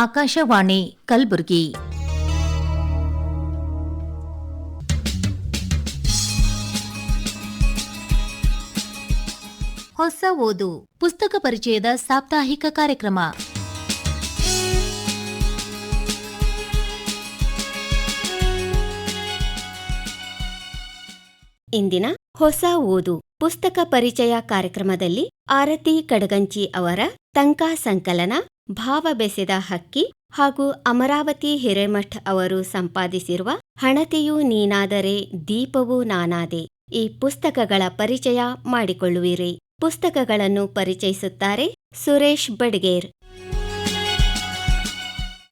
ಆಕಾಶವಾಣಿ ಕಲಬುರಗಿ. ಹೊಸ ಓದು, ಪುಸ್ತಕ ಪರಿಚಯದ ಸಾಪ್ತಾಹಿಕ ಕಾರ್ಯಕ್ರಮ. ಇಂದಿನ ಹೊಸ ಓದು, ಪುಸ್ತಕ ಪರಿಚಯ ಕಾರ್ಯಕ್ರಮದಲ್ಲಿ ಆರತಿ ಕಡಗಂಚಿ ಅವರ ತಂಕ ಸಂಕಲನ ಭಾವ ಬೆಸೆದ ಹಕ್ಕಿ ಹಾಗೂ ಅಮರಾವತಿ ಹಿರೇಮಠ್ ಅವರು ಸಂಪಾದಿಸಿರುವ ಹಣತೆಯೂ ನೀನಾದರೆ ದೀಪವೂ ನಾನಾದೆ. ಈ ಪುಸ್ತಕಗಳ ಪರಿಚಯ ಮಾಡಿಕೊಳ್ಳುವಿರಿ. ಪುಸ್ತಕಗಳನ್ನು ಪರಿಚಯಿಸುತ್ತಾರೆ ಸುರೇಶ್ ಬಡ್ಗೇರ್.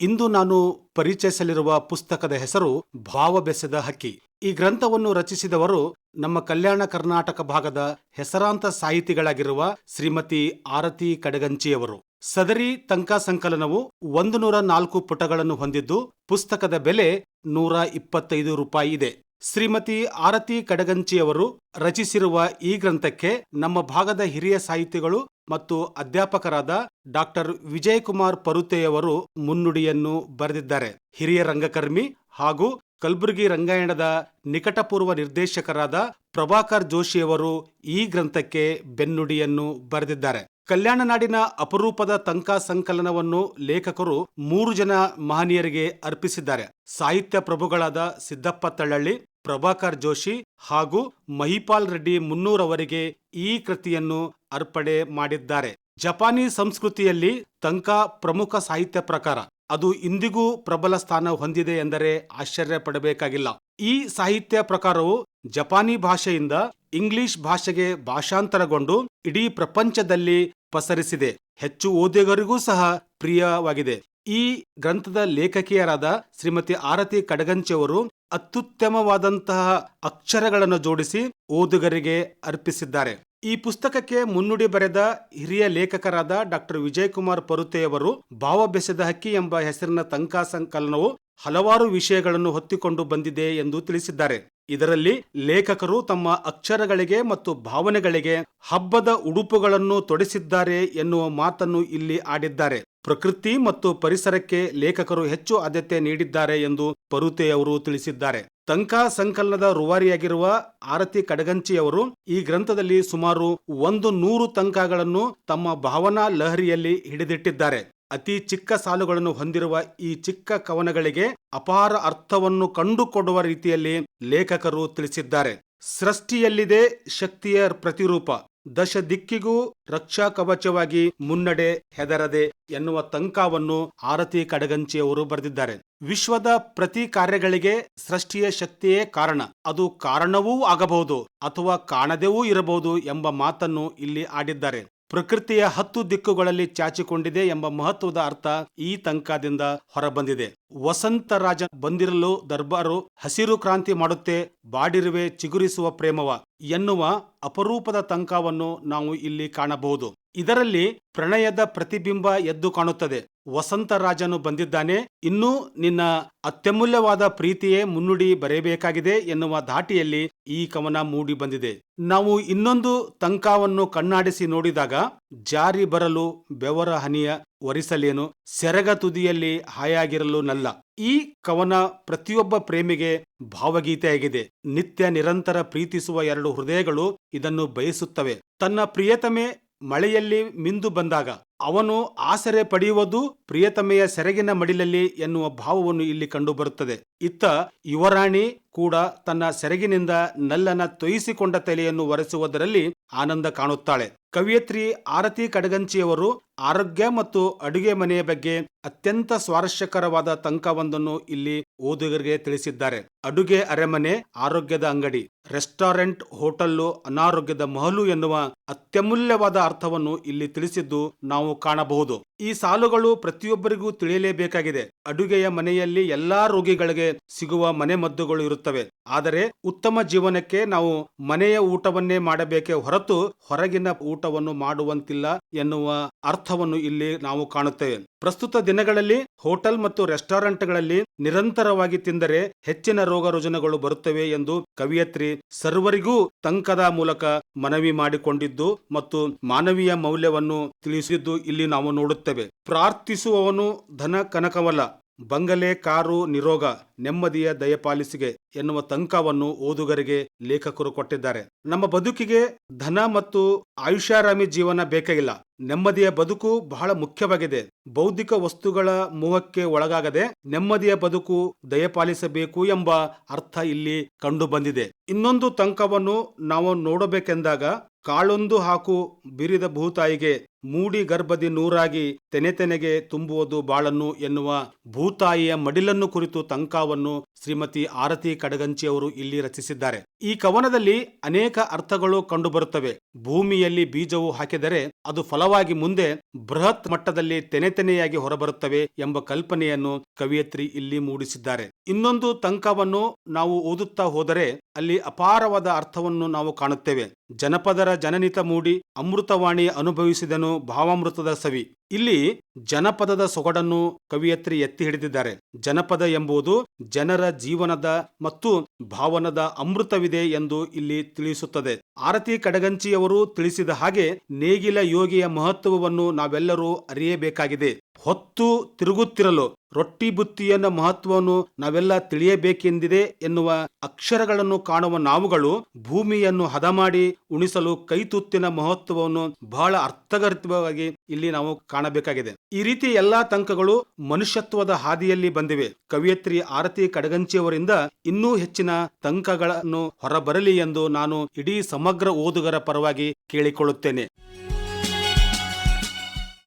ಇಂದು ನಾನು ಪರಿಚಯಿಸಲಿರುವ ಪುಸ್ತಕದ ಹೆಸರು ಭಾವ ಬೆಸೆದ ಹಕ್ಕಿ. ಈ ಗ್ರಂಥವನ್ನು ರಚಿಸಿದವರು ನಮ್ಮ ಕಲ್ಯಾಣ ಕರ್ನಾಟಕ ಭಾಗದ ಹೆಸರಾಂತ ಸಾಹಿತಿಗಳಾಗಿರುವ ಶ್ರೀಮತಿ ಆರತಿ ಕಡಗಂಚಿಯವರು. ಸದರಿ ತಂಕ ಸಂಕಲನವು ಒಂದು ನೂರ ನಾಲ್ಕು ಪುಟಗಳನ್ನು ಹೊಂದಿದ್ದು ಪುಸ್ತಕದ ಬೆಲೆ ನೂರ ಇಪ್ಪತ್ತೈದು ರೂಪಾಯಿ ಇದೆ. ಶ್ರೀಮತಿ ಆರತಿ ಕಡಗಂಚಿಯವರು ರಚಿಸಿರುವ ಈ ಗ್ರಂಥಕ್ಕೆ ನಮ್ಮ ಭಾಗದ ಹಿರಿಯ ಸಾಹಿತಿಗಳು ಮತ್ತು ಅಧ್ಯಾಪಕರಾದ ಡಾಕ್ಟರ್ ವಿಜಯಕುಮಾರ್ ಪರುತೆಯವರು ಮುನ್ನುಡಿಯನ್ನು ಬರೆದಿದ್ದಾರೆ. ಹಿರಿಯ ರಂಗಕರ್ಮಿ ಹಾಗೂ ಕಲಬುರಗಿ ರಂಗಾಯಣದ ನಿಕಟಪೂರ್ವ ನಿರ್ದೇಶಕರಾದ ಪ್ರಭಾಕರ್ ಜೋಶಿಯವರು ಈ ಗ್ರಂಥಕ್ಕೆ ಬೆನ್ನುಡಿಯನ್ನು ಬರೆದಿದ್ದಾರೆ. ಕಲ್ಯಾಣ ನಾಡಿನ ಅಪರೂಪದ ತಂಕ ಸಂಕಲನವನ್ನು ಲೇಖಕರು ಮೂರು ಜನ ಮಹನೀಯರಿಗೆ ಅರ್ಪಿಸಿದ್ದಾರೆ. ಸಾಹಿತ್ಯ ಪ್ರಭುಗಳಾದ ಸಿದ್ದಪ್ಪ ತಳ್ಳಳ್ಳಿ, ಪ್ರಭಾಕರ್ ಜೋಶಿ ಹಾಗೂ ಮಹಿಪಾಲ್ ರೆಡ್ಡಿ ಮುನ್ನೂರವರಿಗೆ ಈ ಕೃತಿಯನ್ನು ಅರ್ಪಣೆ ಮಾಡಿದ್ದಾರೆ. ಜಪಾನಿ ಸಂಸ್ಕೃತಿಯಲ್ಲಿ ತಂಕ ಪ್ರಮುಖ ಸಾಹಿತ್ಯ ಪ್ರಕಾರ ಅದು ಇಂದಿಗೂ ಪ್ರಬಲ ಸ್ಥಾನ ಹೊಂದಿದೆ ಎಂದರೆ ಆಶ್ಚರ್ಯ ಪಡಬೇಕಾಗಿಲ್ಲ. ಈ ಸಾಹಿತ್ಯ ಪ್ರಕಾರವು ಜಪಾನಿ ಭಾಷೆಯಿಂದ ಇಂಗ್ಲಿಷ್ ಭಾಷೆಗೆ ಭಾಷಾಂತರಗೊಂಡು ಇಡೀ ಪ್ರಪಂಚದಲ್ಲಿ ಪಸರಿಸಿದೆ. ಹೆಚ್ಚು ಓದುಗರಿಗೂ ಸಹ ಪ್ರಿಯವಾಗಿದೆ. ಈ ಗ್ರಂಥದ ಲೇಖಕಿಯರಾದ ಶ್ರೀಮತಿ ಆರತಿ ಕಡಗಂಚಿಯವರು ಅತ್ಯುತ್ತಮವಾದಂತಹ ಅಕ್ಷರಗಳನ್ನು ಜೋಡಿಸಿ ಓದುಗರಿಗೆ ಅರ್ಪಿಸಿದ್ದಾರೆ. ಈ ಪುಸ್ತಕಕ್ಕೆ ಮುನ್ನುಡಿ ಬರೆದ ಹಿರಿಯ ಲೇಖಕರಾದ ಡಾಕ್ಟರ್ ವಿಜಯಕುಮಾರ್ ಪರುತೆಯವರು ಭಾವ ಬೆಸೆದ ಹಕ್ಕಿ ಎಂಬ ಹೆಸರಿನ ತಂಕಾ ಸಂಕಲನವು ಹಲವಾರು ವಿಷಯಗಳನ್ನು ಹೊತ್ತಿಕೊಂಡು ಬಂದಿದೆ ಎಂದು ತಿಳಿಸಿದ್ದಾರೆ. ಇದರಲ್ಲಿ ಲೇಖಕರು ತಮ್ಮ ಅಕ್ಷರಗಳಿಗೆ ಮತ್ತು ಭಾವನೆಗಳಿಗೆ ಹಬ್ಬದ ಉಡುಪುಗಳನ್ನು ತೊಡಿಸಿದ್ದಾರೆ ಎನ್ನುವ ಮಾತನ್ನು ಇಲ್ಲಿ ಆಡಿದ್ದಾರೆ. ಪ್ರಕೃತಿ ಮತ್ತು ಪರಿಸರಕ್ಕೆ ಲೇಖಕರು ಹೆಚ್ಚು ಆದ್ಯತೆ ನೀಡಿದ್ದಾರೆ ಎಂದು ಪರುತೆಯವರು ತಿಳಿಸಿದ್ದಾರೆ. ತಂಕಾ ಸಂಕಲನದ ರುವಾರಿಯಾಗಿರುವ ಆರತಿ ಕಡಗಂಚಿಯವರು ಈ ಗ್ರಂಥದಲ್ಲಿ ಸುಮಾರು ಒಂದು ನೂರು ತಂಕಗಳನ್ನು ತಮ್ಮ ಭಾವನಾ ಲಹರಿಯಲ್ಲಿ ಹಿಡಿದಿಟ್ಟಿದ್ದಾರೆ. ಅತಿ ಚಿಕ್ಕ ಸಾಲುಗಳನ್ನು ಹೊಂದಿರುವ ಈ ಚಿಕ್ಕ ಕವನಗಳಿಗೆ ಅಪಾರ ಅರ್ಥವನ್ನು ಕಂಡುಕೊಡುವ ರೀತಿಯಲ್ಲಿ ಲೇಖಕರು ತಿಳಿಸಿದ್ದಾರೆ. ಸೃಷ್ಟಿಯಲ್ಲಿದೆ ಶಕ್ತಿಯ ಪ್ರತಿರೂಪ. ದಶ ದಿಕ್ಕಿಗೂ ರಕ್ಷಾ ಕವಚವಾಗಿ ಮುನ್ನಡೆ ಹೆದರದೆ ಎನ್ನುವ ತಂಕವನ್ನು ಆರತಿ ಕಡಗಂಚಿಯವರು ಬರೆದಿದ್ದಾರೆ. ವಿಶ್ವದ ಪ್ರತಿ ಕಾರ್ಯಗಳಿಗೆ ಸೃಷ್ಟಿಯ ಶಕ್ತಿಯೇ ಕಾರಣ. ಅದು ಕಾರಣವೂ ಆಗಬಹುದು ಅಥವಾ ಕಾಣದೇವೂ ಇರಬಹುದು ಎಂಬ ಮಾತನ್ನು ಇಲ್ಲಿ ಆಡಿದ್ದಾರೆ. ಪ್ರಕೃತಿಯ ಹತ್ತು ದಿಕ್ಕುಗಳಲ್ಲಿ ಚಾಚಿಕೊಂಡಿದೆ ಎಂಬ ಮಹತ್ವದ ಅರ್ಥ ಈ ತಂಕದಿಂದ ಹೊರಬಂದಿದೆ. ವಸಂತ ರಾಜ ಬಂದಿರಲು ದರ್ಬಾರು ಹಸಿರು ಕ್ರಾಂತಿ ಮಾಡುತ್ತೆ, ಬಾಡಿರುವೆ ಚಿಗುರಿಸುವ ಪ್ರೇಮವ ಎನ್ನುವ ಅಪರೂಪದ ತಂಕವನ್ನು ನಾವು ಇಲ್ಲಿ ಕಾಣಬಹುದು. ಇದರಲ್ಲಿ ಪ್ರಣಯದ ಪ್ರತಿಬಿಂಬ ಎದ್ದು ಕಾಣುತ್ತದೆ. ವಸಂತ ರಾಜನು ಬಂದಿದ್ದಾನೆ. ಇನ್ನೂ ನಿನ್ನ ಅತ್ಯಮೂಲ್ಯವಾದ ಪ್ರೀತಿಯೇ ಮುನ್ನುಡಿ ಬರೆಯಬೇಕಾಗಿದೆ ಎನ್ನುವ ಧಾಟಿಯಲ್ಲಿ ಈ ಕವನ ಮೂಡಿ ಬಂದಿದೆ. ನಾವು ಇನ್ನೊಂದು ತಂಕಾವನ್ನು ಕಣ್ಣಾಡಿಸಿ ನೋಡಿದಾಗ ಜಾರಿ ಬರಲು ಬೆವರ ಹನಿಯ ಒರಿಸಲೇನು, ಸೆರಗ ತುದಿಯಲ್ಲಿ ಹಾಯಾಗಿರಲು ನಲ್ಲ. ಈ ಕವನ ಪ್ರತಿಯೊಬ್ಬ ಪ್ರೇಮಿಗೆ ಭಾವಗೀತೆಯಾಗಿದೆ. ನಿತ್ಯ ನಿರಂತರ ಪ್ರೀತಿಸುವ ಎರಡು ಹೃದಯಗಳು ಇದನ್ನು ಬಯಸುತ್ತವೆ. ತನ್ನ ಪ್ರಿಯತಮೆ ಮಳೆಯಲ್ಲಿ ಮಿಂದು ಬಂದಾಗ ಅವನು ಆಸರೆ ಪಡೆಯುವುದು ಪ್ರಿಯತಮೆಯ ಸೆರಗಿನ ಮಡಿಲಲ್ಲಿ ಎನ್ನುವ ಭಾವವನ್ನು ಇಲ್ಲಿ ಕಂಡುಬರುತ್ತದೆ. ಇತ್ತ ಯುವರಾಣಿ ಕೂಡ ತನ್ನ ಸೆರಗಿನಿಂದ ನಲ್ಲನ ತೊಯಿಸಿಕೊಂಡ ತಲೆಯನ್ನು ಒರೆಸುವುದರಲ್ಲಿ ಆನಂದ ಕಾಣುತ್ತಾಳೆ. ಕವಿಯತ್ರಿ ಆರತಿ ಕಡಗಂಚಿಯವರು ಆರೋಗ್ಯ ಮತ್ತು ಅಡುಗೆ ಮನೆಯ ಬಗ್ಗೆ ಅತ್ಯಂತ ಸ್ವಾರಸ್ಯಕರವಾದ ತಂಕವೊಂದನ್ನು ಇಲ್ಲಿ ಓದುಗರಿಗೆ ತಿಳಿಸಿದ್ದಾರೆ. ಅಡುಗೆ ಅರೆಮನೆ, ಆರೋಗ್ಯದ ಅಂಗಡಿ, ರೆಸ್ಟೋರೆಂಟ್, ಹೋಟೆಲ್ಲು, ಅನಾರೋಗ್ಯದ ಮಹಲು ಎನ್ನುವ ಅತ್ಯಮೂಲ್ಯವಾದ ಅರ್ಥವನ್ನು ಇಲ್ಲಿ ತಿಳಿಸಿದ್ದು ನಾವು ಕಾಣಬಹುದು. ಈ ಸಾಲುಗಳು ಪ್ರತಿಯೊಬ್ಬರಿಗೂ ತಿಳಿಯಲೇಬೇಕಾಗಿದೆ. ಅಡುಗೆಯ ಮನೆಯಲ್ಲಿ ಎಲ್ಲಾ ರೋಗಿಗಳಿಗೆ ಸಿಗುವ ಮನೆಮದ್ದುಗಳು ಇರುತ್ತವೆ. ಆದರೆ ಉತ್ತಮ ಜೀವನಕ್ಕೆ ನಾವು ಮನೆಯ ಊಟವನ್ನೇ ಮಾಡಬೇಕೇ ಹೊರತು ಹೊರಗಿನ ಊಟವನ್ನು ಮಾಡುವಂತಿಲ್ಲ. ಎನ್ನುವ ಅರ್ಥವನ್ನು ಇಲ್ಲಿ ನಾವು ಕಾಣುತ್ತೇವೆ. ಪ್ರಸ್ತುತ ದಿನಗಳಲ್ಲಿ ಹೋಟೆಲ್ ಮತ್ತು ರೆಸ್ಟೋರೆಂಟ್ಗಳಲ್ಲಿ ನಿರಂತರವಾಗಿ ತಿಂದರೆ ಹೆಚ್ಚಿನ ರೋಗ ರುಜಿನಗಳು ಬರುತ್ತವೆ ಎಂದು ಕವಿಯತ್ರಿ ಸರ್ವರಿಗೂ ತಂಕದ ಮೂಲಕ ಮನವಿ ಮಾಡಿಕೊಂಡಿದ್ದು ಮತ್ತು ಮಾನವೀಯ ಮೌಲ್ಯವನ್ನು ತಿಳಿಸಿದ್ದು ಇಲ್ಲಿ ನಾವು ನೋಡುತ್ತೇವೆ. ಪ್ರಾರ್ಥಿಸುವವನು ಧನ ಕನಕವಲ್ಲ. ಬಂಗಲೆ ಕಾರು ನಿರೋಗ ನೆಮ್ಮದಿಯ ದಯಪಾಲಿಸಿಗೆ ಎನ್ನುವ ತಂಕವನ್ನು ಓದುಗರಿಗೆ ಲೇಖಕರು ಕೊಟ್ಟಿದ್ದಾರೆ. ನಮ್ಮ ಬದುಕಿಗೆ ಧನ ಮತ್ತು ಆಯುಷ್ಯಾರಾಮಿ ಜೀವನ ಬೇಕಾಗಿಲ್ಲ ನೆಮ್ಮದಿಯ ಬದುಕು ಬಹಳ ಮುಖ್ಯವಾಗಿದೆ. ಬೌದ್ಧಿಕ ವಸ್ತುಗಳ ಮೋಹಕ್ಕೆ ಒಳಗಾಗದೆ ನೆಮ್ಮದಿಯ ಬದುಕು ದಯಪಾಲಿಸಬೇಕು ಎಂಬ ಅರ್ಥ ಇಲ್ಲಿ ಕಂಡು ಬಂದಿದೆ ಇನ್ನೊಂದು ತಂಕವನ್ನು ನಾವು ನೋಡಬೇಕೆಂದಾಗ ಕಾಳೊಂದು ಹಾಕು ಬಿರಿದ ಭೂತಾಯಿಗೆ ಮೂಡಿ ಗರ್ಭದಿ ನೂರಾಗಿ ತೆನೆ ತೆನೆಗೆ ತುಂಬುವುದು ಬಾಳನ್ನು ಎನ್ನುವ ಭೂತಾಯಿಯ ಮಡಿಲನ್ನು ಕುರಿತು ತಂಕಾವನ್ನು ಶ್ರೀಮತಿ ಆರತಿ ಕಡಗಂಚಿಯವರು ಇಲ್ಲಿ ರಚಿಸಿದ್ದಾರೆ. ಈ ಕವನದಲ್ಲಿ ಅನೇಕ ಅರ್ಥಗಳು ಕಂಡುಬರುತ್ತವೆ. ಭೂಮಿಯಲ್ಲಿ ಬೀಜವು ಹಾಕಿದರೆ ಅದು ಫಲವಾಗಿ ಮುಂದೆ ಬೃಹತ್ ಮಟ್ಟದಲ್ಲಿ ತೆನೆ ತೆನೆಯಾಗಿ ಹೊರಬರುತ್ತವೆ ಎಂಬ ಕಲ್ಪನೆಯನ್ನು ಕವಿಯತ್ರಿ ಇಲ್ಲಿ ಮೂಡಿಸಿದ್ದಾರೆ. ಇನ್ನೊಂದು ತಂಕವನ್ನು ನಾವು ಓದುತ್ತಾ ಹೋದರೆ ಅಲ್ಲಿ ಅಪಾರವಾದ ಅರ್ಥವನ್ನು ನಾವು ಕಾಣುತ್ತೇವೆ. ಜನಪದರ ಜನನಿತ ಮೂಡಿ ಅಮೃತವಾಣಿ ಅನುಭವಿಸಿದನು ಭಾವಾಮೃತದ ಸವಿ. ಇಲ್ಲಿ ಜನಪದದ ಸೊಗಡನ್ನು ಕವಿಯತ್ರಿ ಎತ್ತಿ ಹಿಡಿದಿದ್ದಾರೆ. ಜನಪದ ಎಂಬುದು ಜನರ ಜೀವನದ ಮತ್ತು ಭಾವನದ ಅಮೃತವಿದೆ ಎಂದು ಇಲ್ಲಿ ತಿಳಿಸುತ್ತದೆ. ಆರತಿ ಕಡಗಂಚಿಯವರು ತಿಳಿಸಿದ ಹಾಗೆ ನೇಗಿಲ ಯೋಗಿಯ ಮಹತ್ವವನ್ನು ನಾವೆಲ್ಲರೂ ಅರಿಯಬೇಕಾಗಿದೆ. ಹೊತ್ತು ತಿರುಗುತ್ತಿರಲು ರೊಟ್ಟಿ ಬುತ್ತಿಯನ್ನ ಮಹತ್ವವನ್ನು ನಾವೆಲ್ಲ ತಿಳಿಯಬೇಕೆಂದಿದೆ ಎನ್ನುವ ಅಕ್ಷರಗಳನ್ನು ಕಾಣುವ ನಾವುಗಳು ಭೂಮಿಯನ್ನು ಹದ ಮಾಡಿ ಉಣಿಸಲು ಕೈತುತ್ತಿನ ಮಹತ್ವವನ್ನು ಬಹಳ ಅರ್ಥಗರ್ಭಿತವಾಗಿ ಇಲ್ಲಿ ನಾವು ಕಾಣಬೇಕಾಗಿದೆ. ಈ ರೀತಿ ಎಲ್ಲಾ ತಂಕಗಳು ಮನುಷ್ಯತ್ವದ ಹಾದಿಯಲ್ಲಿ ಬಂದಿವೆ. ಕವಿಯತ್ರಿ ಆರತಿ ಕಡಗಂಚಿಯವರಿಂದ ಇನ್ನೂ ಹೆಚ್ಚಿನ ತಂಕಗಳನ್ನು ಹೊರಬರಲಿ ಎಂದು ನಾನು ಇಡೀ ಸಮಗ್ರ ಓದುಗರ ಪರವಾಗಿ ಕೇಳಿಕೊಳ್ಳುತ್ತೇನೆ.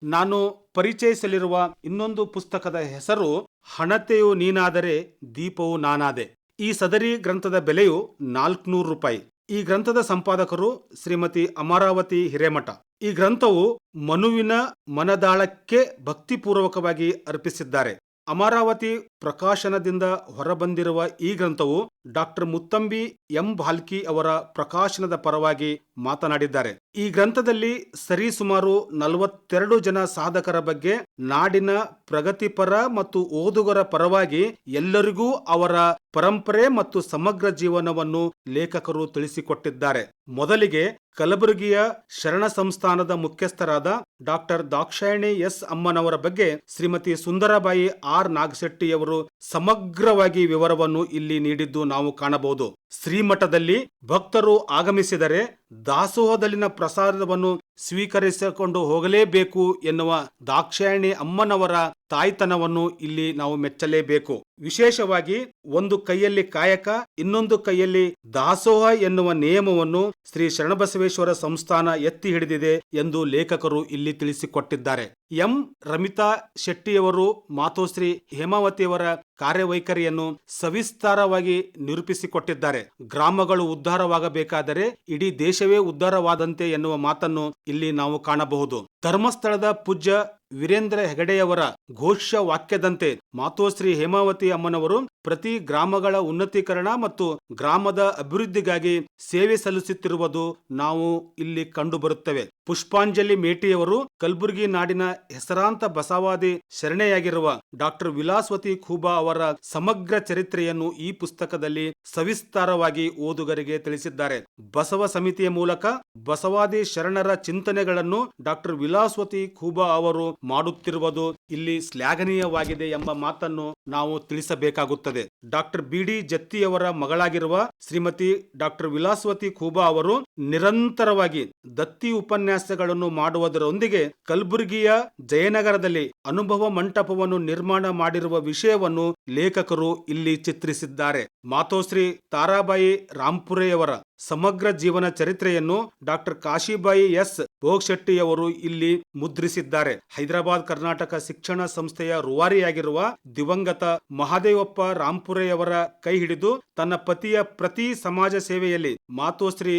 ನಾನು ಪರಿಚಯಿಸಲಿರುವ ಇನ್ನೊಂದು ಪುಸ್ತಕದ ಹೆಸರು, ಹಣತೆಯು ನೀನಾದರೆ ದೀಪವು ನಾನಾದೆ. ಈ ಸದರಿ ಗ್ರಂಥದ ಬೆಲೆಯು ನಾಲ್ಕುನೂರು ರೂಪಾಯಿ. ಈ ಗ್ರಂಥದ ಸಂಪಾದಕರು ಶ್ರೀಮತಿ ಅಮರಾವತಿ ಹಿರೇಮಠ. ಈ ಗ್ರಂಥವು ಮನುವಿನ ಮನದಾಳಕ್ಕೆ ಭಕ್ತಿಪೂರ್ವಕವಾಗಿ ಅರ್ಪಿಸಿದ್ದಾರೆ. ಅಮರಾವತಿ ಪ್ರಕಾಶನದಿಂದ ಹೊರಬಂದಿರುವ ಈ ಗ್ರಂಥವು ಡಾಕ್ಟರ್ ಮುತ್ತಂಬಿ ಎಂ ಭಾಲ್ಕಿ ಅವರ ಪ್ರಕಾಶನದ ಪರವಾಗಿ ಮಾತನಾಡಿದ್ದಾರೆ. ಈ ಗ್ರಂಥದಲ್ಲಿ ಸರಿಸುಮಾರು ನಲವತ್ತೆರಡು ಜನ ಸಾಧಕರ ಬಗ್ಗೆ, ನಾಡಿನ ಪ್ರಗತಿಪರ ಮತ್ತು ಓದುಗರ ಪರವಾಗಿ ಎಲ್ಲರಿಗೂ ಅವರ ಪರಂಪರೆ ಮತ್ತು ಸಮಗ್ರ ಜೀವನವನ್ನು ಲೇಖಕರು ತಿಳಿಸಿಕೊಟ್ಟಿದ್ದಾರೆ. ಮೊದಲಿಗೆ ಕಲಬುರಗಿಯ ಶರಣ ಸಂಸ್ಥಾನದ ಮುಖ್ಯಸ್ಥರಾದ ಡಾಕ್ಟರ್ ದಾಕ್ಷಾಯಣಿ ಎಸ್ ಅಮ್ಮನವರ ಬಗ್ಗೆ ಶ್ರೀಮತಿ ಸುಂದರಬಾಯಿ ಆರ್ ನಾಗಶೆಟ್ಟಿಯವರು ಸಮಗ್ರವಾಗಿ ವಿವರವನ್ನು ಇಲ್ಲಿ ನೀಡಿದ್ದು ನಾವು ಕಾಣಬಹುದು. ಶ್ರೀಮಠದಲ್ಲಿ ಭಕ್ತರು ಆಗಮಿಸಿದರೆ ದಾಸೋಹದಲ್ಲಿನ ಪ್ರಸಾದವನ್ನು ಸ್ವೀಕರಿಸಿಕೊಂಡು ಹೋಗಲೇಬೇಕು ಎನ್ನುವ ದಾಕ್ಷಾಯಣಿ ಅಮ್ಮನವರ ತಾಯ್ತನವನ್ನು ಇಲ್ಲಿ ನಾವು ಮೆಚ್ಚಲೇಬೇಕು. ವಿಶೇಷವಾಗಿ ಒಂದು ಕೈಯಲ್ಲಿ ಕಾಯಕ, ಇನ್ನೊಂದು ಕೈಯಲ್ಲಿ ದಾಸೋಹ ಎನ್ನುವ ನಿಯಮವನ್ನು ಶ್ರೀ ಶರಣಬಸವೇಶ್ವರ ಸಂಸ್ಥಾನ ಎತ್ತಿ ಹಿಡಿದಿದೆ ಎಂದು ಲೇಖಕರು ಇಲ್ಲಿ ತಿಳಿಸಿಕೊಟ್ಟಿದ್ದಾರೆ. ಎಂ. ರಮಿತಾ ಶೆಟ್ಟಿಯವರು ಮಾತೋಶ್ರೀ ಹೇಮಾವತಿಯವರ ಕಾರ್ಯವೈಖರಿಯನ್ನು ಸವಿಸ್ತಾರವಾಗಿ ನಿರೂಪಿಸಿಕೊಟ್ಟಿದ್ದಾರೆ. ಗ್ರಾಮಗಳು ಉದ್ಧಾರವಾಗಬೇಕಾದರೆ ಇಡೀ ದೇಶವೇ ಉದ್ಧಾರವಾದಂತೆ ಎನ್ನುವ ಮಾತನ್ನು ಇಲ್ಲಿ ನಾವು ಕಾಣಬಹುದು. ಧರ್ಮಸ್ಥಳದ ಪೂಜ್ಯ ವೀರೇಂದ್ರ ಹೆಗಡೆಯವರ ಘೋಷ ವಾಕ್ಯದಂತೆ ಮಾತೋಶ್ರೀ ಹೇಮಾವತಿ ಅಮ್ಮನವರು ಪ್ರತಿ ಗ್ರಾಮಗಳ ಉನ್ನತೀಕರಣ ಮತ್ತು ಗ್ರಾಮದ ಅಭಿವೃದ್ಧಿಗಾಗಿ ಸೇವೆ ಸಲ್ಲಿಸುತ್ತಿರುವುದು ನಾವು ಇಲ್ಲಿ ಕಂಡುಬರುತ್ತೇವೆ. ಪುಷ್ಪಾಂಜಲಿ ಮೇಟಿಯವರು ಕಲಬುರಗಿ ನಾಡಿನ ಹೆಸರಾಂತ ಬಸವಾದಿ ಶರಣೆಯಾಗಿರುವ ಡಾಕ್ಟರ್ ವಿಲಾಸ್ವತಿ ಖೂಬಾ ಅವರ ಸಮಗ್ರ ಚರಿತ್ರೆಯನ್ನು ಈ ಪುಸ್ತಕದಲ್ಲಿ ಸವಿಸ್ತಾರವಾಗಿ ಓದುಗರಿಗೆ ತಿಳಿಸಿದ್ದಾರೆ. ಬಸವ ಸಮಿತಿಯ ಮೂಲಕ ಬಸವಾದಿ ಶರಣರ ಚಿಂತನೆಗಳನ್ನು ಡಾಕ್ಟರ್ ವಿಲಾಸ್ವತಿ ಖೂಬಾ ಅವರು ಮಾಡುತ್ತಿರುವುದು ಇಲ್ಲಿ ಶ್ಲಾಘನೀಯವಾಗಿದೆ ಎಂಬ ಮಾತನ್ನು ನಾವು ತಿಳಿಸಬೇಕಾಗುತ್ತದೆ. ಡಾಕ್ಟರ್ ಬಿ ಡಿ ಜತ್ತಿಯವರ ಮಗಳಾಗಿರುವ ಶ್ರೀಮತಿ ಡಾಕ್ಟರ್ ವಿಲಾಸ್ವತಿ ಖೂಬಾ ಅವರು ನಿರಂತರವಾಗಿ ದತ್ತಿ ಉಪನ್ಯಾಸಗಳನ್ನು ಮಾಡುವುದರೊಂದಿಗೆ ಕಲಬುರಗಿಯ ಜಯನಗರದಲ್ಲಿ ಅನುಭವ ಮಂಟಪವನ್ನು ನಿರ್ಮಾಣ ಮಾಡಿರುವ ವಿಷಯವನ್ನು ಲೇಖಕರು ಇಲ್ಲಿ ಚಿತ್ರಿಸಿದ್ದಾರೆ. ಮಾತೋಶ್ರೀ ತಾರಾಬಾಯಿ ರಾಂಪುರೆಯವರ ಸಮಗ್ರ ಜೀವನ ಚರಿತ್ರೆಯನ್ನು ಡಾಕ್ಟರ್ ಕಾಶಿಬಾಯಿ ಎಸ್. ಭೋಗ್ಶೆಟ್ಟಿಯವರು ಇಲ್ಲಿ ಮುದ್ರಿಸಿದ್ದಾರೆ. ಹೈದರಾಬಾದ್ ಕರ್ನಾಟಕ ಶಿಕ್ಷಣ ಸಂಸ್ಥೆಯ ರುವಾರಿಯಾಗಿರುವ ದಿವಂಗತ ಮಹಾದೇವಪ್ಪ ರಾಂಪುರೆಯವರ ಕೈ ಹಿಡಿದು ತನ್ನ ಪತಿಯ ಪ್ರತಿ ಸಮಾಜ ಸೇವೆಯಲ್ಲಿ ಮಾತೋಶ್ರೀ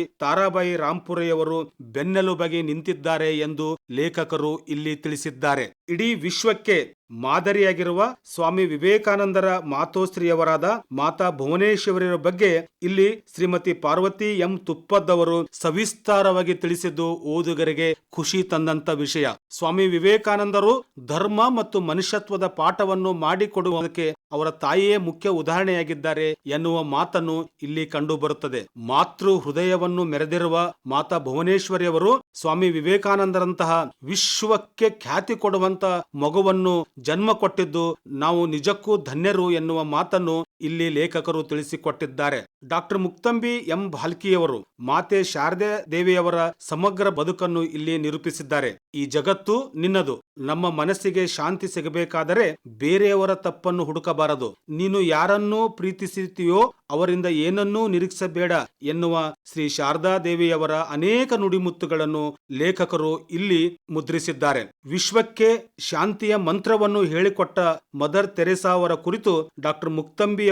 ತಾರಾಬಾಯಿ ರಾಂಪುರೆಯವರು ಬೆನ್ನೆಲುಬಗೆ ನಿಂತಿದ್ದಾರೆ ಎಂದು ಲೇಖಕರು ಇಲ್ಲಿ ತಿಳಿಸಿದ್ದಾರೆ. ಇಡೀ ವಿಶ್ವಕ್ಕೆ ಮಾದರಿಯಾಗಿರುವ ಸ್ವಾಮಿ ವಿವೇಕಾನಂದರ ಮಾತೋಶ್ರೀಯವರಾದ ಮಾತಾ ಭುವನೇಶ್ವರಿಯರ ಬಗ್ಗೆ ಇಲ್ಲಿ ಶ್ರೀಮತಿ ಪಾರ್ವತಿ ಎಂ ತುಪ್ಪದ್ದವರು ಸವಿಸ್ತಾರವಾಗಿ ತಿಳಿಸಿದ್ದು ಓದುಗರಿಗೆ ಖುಷಿ ತಂದಂತ ವಿಷಯ. ಸ್ವಾಮಿ ವಿವೇಕಾನಂದರು ಧರ್ಮ ಮತ್ತು ಮನುಷ್ಯತ್ವದ ಪಾಠವನ್ನು ಮಾಡಿಕೊಡುವುದಕ್ಕೆ ಅವರ ತಾಯಿಯೇ ಮುಖ್ಯ ಉದಾಹರಣೆಯಾಗಿದ್ದಾರೆ ಎನ್ನುವ ಮಾತನ್ನು ಇಲ್ಲಿ ಕಂಡು ಬರುತ್ತದೆ ಮಾತೃ ಹೃದಯವನ್ನು ಮೆರೆದಿರುವ ಮಾತಾ ಭುವನೇಶ್ವರಿಯವರು ಸ್ವಾಮಿ ವಿವೇಕಾನಂದರಂತಹ ವಿಶ್ವಕ್ಕೆ ಖ್ಯಾತಿ ಕೊಡುವಂತ ಮಗುವನ್ನು ಜನ್ಮ ಕೊಟ್ಟಿದ್ದು ನಾವು ನಿಜಕ್ಕೂ ಧನ್ಯರು ಎನ್ನುವ ಮಾತನ್ನು ಇಲ್ಲಿ ಲೇಖಕರು ತಿಳಿಸಿಕೊಟ್ಟಿದ್ದಾರೆ. Doctor ಮುಕ್ತಂಬಿ M. ಭಾಲ್ಕಿಯವರು, ಮಾತೆ ಶಾರದೆ ದೇವಿಯವರ ಸಮಗ್ರ ಬದುಕನ್ನು ಇಲ್ಲಿ ನಿರೂಪಿಸಿದ್ದಾರೆ. ಈ ಜಗತ್ತು ನಿನ್ನದು. ನಮ್ಮ ಮನಸ್ಸಿಗೆ ಶಾಂತಿ ಸಿಗಬೇಕಾದರೆ ಬೇರೆಯವರ ತಪ್ಪನ್ನು ಹುಡುಕಬಾರದು. ನೀನು ಯಾರನ್ನೂ ಪ್ರೀತಿಸುತ್ತೀಯೋ ಅವರಿಂದ ಏನನ್ನೂ ನಿರೀಕ್ಷಿಸಬೇಡ ಎನ್ನುವ ಶ್ರೀ ಶಾರದಾ ದೇವಿಯವರ ಅನೇಕ ನುಡಿಮುತ್ತುಗಳನ್ನು ಲೇಖಕರು ಇಲ್ಲಿ ಮುದ್ರಿಸಿದ್ದಾರೆ. ವಿಶ್ವಕ್ಕೆ ಶಾಂತಿಯ ಮಂತ್ರವನ್ನು ಹೇಳಿಕೊಟ್ಟ ಮದರ್ ತೆರೆಸಾ ಅವರ ಕುರಿತು ಡಾಕ್ಟರ್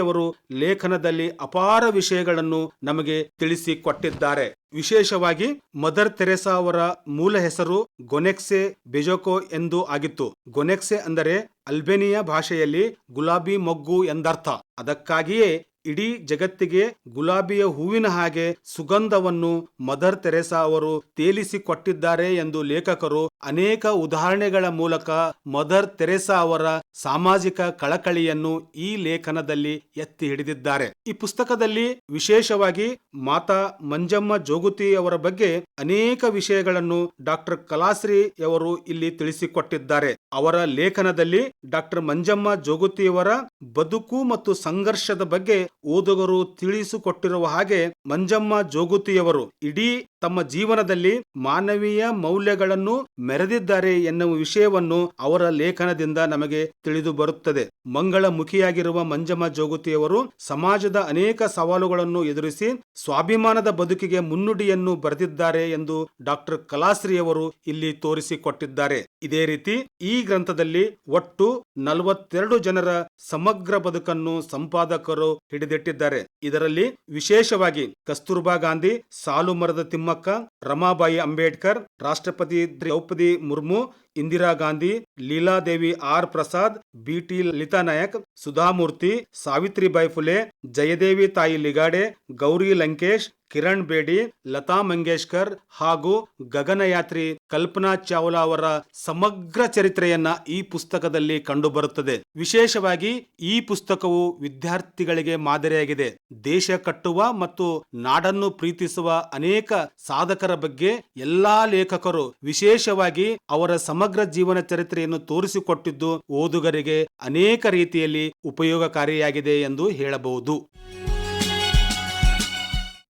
ಮುಕ್ತಂಬಿಯವರು ಲೇಖನದಲ್ಲಿ ಅಪಾರ ವಿಷಯಗಳನ್ನು ನಮಗೆ ತಿಳಿಸಿಕೊಟ್ಟಿದ್ದಾರೆ. ವಿಶೇಷವಾಗಿ ಮದರ್ ತೆರೆಸಾ ಅವರ ಮೂಲ ಹೆಸರು ಗೊನೆಕ್ಸೆ ಬೆಜೋಕೋ ಎಂದು ಆಗಿತ್ತು. ಗೊನೆಕ್ಸೆ ಅಂದರೆ ಅಲ್ಬೇನಿಯಾ ಭಾಷೆಯಲ್ಲಿ ಗುಲಾಬಿ ಮೊಗ್ಗು ಎಂದರ್ಥ. ಅದಕ್ಕಾಗಿಯೇ ಇಡೀ ಜಗತ್ತಿಗೆ ಗುಲಾಬಿಯ ಹೂವಿನ ಹಾಗೆ ಸುಗಂಧವನ್ನು ಮದರ್ ತೆರೆಸಾ ಅವರು ತೇಲಿಸಿಕೊಟ್ಟಿದ್ದಾರೆ ಎಂದು ಲೇಖಕರು ಅನೇಕ ಉದಾಹರಣೆಗಳ ಮೂಲಕ ಮದರ್ ತೆರೆಸಾ ಅವರ ಸಾಮಾಜಿಕ ಕಳಕಳಿಯನ್ನು ಈ ಲೇಖನದಲ್ಲಿ ಎತ್ತಿ ಹಿಡಿದಿದ್ದಾರೆ. ಈ ಪುಸ್ತಕದಲ್ಲಿ ವಿಶೇಷವಾಗಿ ಮಾತಾ ಮಂಜಮ್ಮ ಜೋಗುತಿ ಅವರ ಬಗ್ಗೆ ಅನೇಕ ವಿಷಯಗಳನ್ನು ಡಾಕ್ಟರ್ ಕಲಾಶ್ರೀಯವರು ಇಲ್ಲಿ ತಿಳಿಸಿಕೊಟ್ಟಿದ್ದಾರೆ. ಅವರ ಲೇಖನದಲ್ಲಿ ಡಾಕ್ಟರ್ ಮಂಜಮ್ಮ ಜೋಗುತಿಯವರ ಬದುಕು ಮತ್ತು ಸಂಘರ್ಷದ ಬಗ್ಗೆ ಓದುಗರು ತಿಳಿಸಿಕೊಟ್ಟಿರುವ ಹಾಗೆ ಮಂಜಮ್ಮ ಜೋಗುತಿಯವರು ಇಡೀ ತಮ್ಮ ಜೀವನದಲ್ಲಿ ಮಾನವೀಯ ಮೌಲ್ಯಗಳನ್ನು ಮೆರೆದಿದ್ದಾರೆ ಎನ್ನುವ ವಿಷಯವನ್ನು ಅವರ ಲೇಖನದಿಂದ ನಮಗೆ ತಿಳಿದು ಬರುತ್ತದೆ. ಮಂಗಳ ಮುಖಿಯಾಗಿರುವ ಮಂಜಮ್ಮ ಜೋಗುತಿಯವರು ಸಮಾಜದ ಅನೇಕ ಸವಾಲುಗಳನ್ನು ಎದುರಿಸಿ ಸ್ವಾಭಿಮಾನದ ಬದುಕಿಗೆ ಮುನ್ನುಡಿಯನ್ನು ಬರೆದಿದ್ದಾರೆ ಎಂದು ಡಾಕ್ಟರ್ ಕಲಾಶ್ರೀಯವರು ಇಲ್ಲಿ ತೋರಿಸಿಕೊಟ್ಟಿದ್ದಾರೆ. ಇದೇ ರೀತಿ ಈ ಗ್ರಂಥದಲ್ಲಿ ಒಟ್ಟು ನಲವತ್ತೆರಡು ಜನರ ಸಮಗ್ರ ಬದುಕನ್ನು ಸಂಪಾದಕರು ಹಿಡಿದಿಟ್ಟಿದ್ದಾರೆ. ಇದರಲ್ಲಿ ವಿಶೇಷವಾಗಿ ಕಸ್ತೂರ್ಬಾ ಗಾಂಧಿ ಸಾಲು ಮರದ ತಿಮ್ಮಕ್ಕ తిమ్మక్క రమాబాయి అంబేడ్కర్ రాష్ట్రపతి Draupadi Murmu Indira Gandhi Leela Devi R Prasad B T Lalitha Nayak Sudha Murty Savitribai Phule Jayadevi Tai Ligade Gauri Lankesh Kiran Bedi Lata Mangeshkar ಹಾಗೂ ಗಗನಯಾತ್ರಿ ಕಲ್ಪನಾ ಚಾವ್ಲಾ ಅವರ ಸಮಗ್ರ ಚರಿತ್ರೆಯನ್ನ ಈ ಪುಸ್ತಕದಲ್ಲಿ ಕಂಡುಬರುತ್ತದೆ. ವಿಶೇಷವಾಗಿ ಈ ಪುಸ್ತಕವು ವಿದ್ಯಾರ್ಥಿಗಳಿಗೆ ಮಾದರಿಯಾಗಿದೆ. ದೇಶ ಕಟ್ಟುವ ಮತ್ತು ನಾಡನ್ನು ಪ್ರೀತಿಸುವ ಅನೇಕ ಸಾಧಕರ ಬಗ್ಗೆ ಎಲ್ಲಾ ಲೇಖಕರು ವಿಶೇಷವಾಗಿ ಅವರ ಸಮಗ್ರ ಜೀವನ ಚರಿತ್ರೆಯನ್ನು ತೋರಿಸಿಕೊಟ್ಟಿದ್ದು ಓದುಗರಿಗೆ ಅನೇಕ ರೀತಿಯಲ್ಲಿ ಉಪಯೋಗಕಾರಿಯಾಗಿದೆ ಎಂದು ಹೇಳಬಹುದು.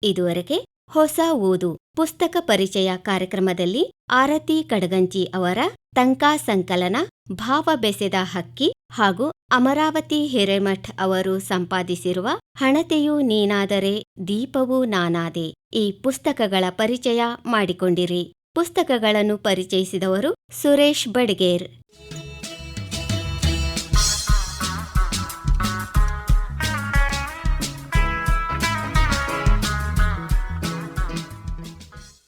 ಇದುವರೆಗೆ ಹೊಸ ಓದು ಪುಸ್ತಕ ಪರಿಚಯ ಕಾರ್ಯಕ್ರಮದಲ್ಲಿ ಆರತಿ ಕಡಗಂಜಿ ಅವರ ತಂಕಾ ಸಂಕಲನ, ಭಾವ ಬೆಸೆದ ಹಕ್ಕಿ ಹಾಗೂ ಅಮರಾವತಿ ಹಿರೇಮಠ್ ಅವರು ಸಂಪಾದಿಸಿರುವ ಹಣತೆಯು ನೀನಾದರೆ ದೀಪವೂ ನಾನಾದೆ. ಈ ಪುಸ್ತಕಗಳ ಪರಿಚಯ ಮಾಡಿಕೊಂಡಿರಿ. ಪುಸ್ತಕಗಳನ್ನು ಪರಿಚಯಿಸಿದವರು ಸುರೇಶ್ ಬಡ್ಗೇರ್.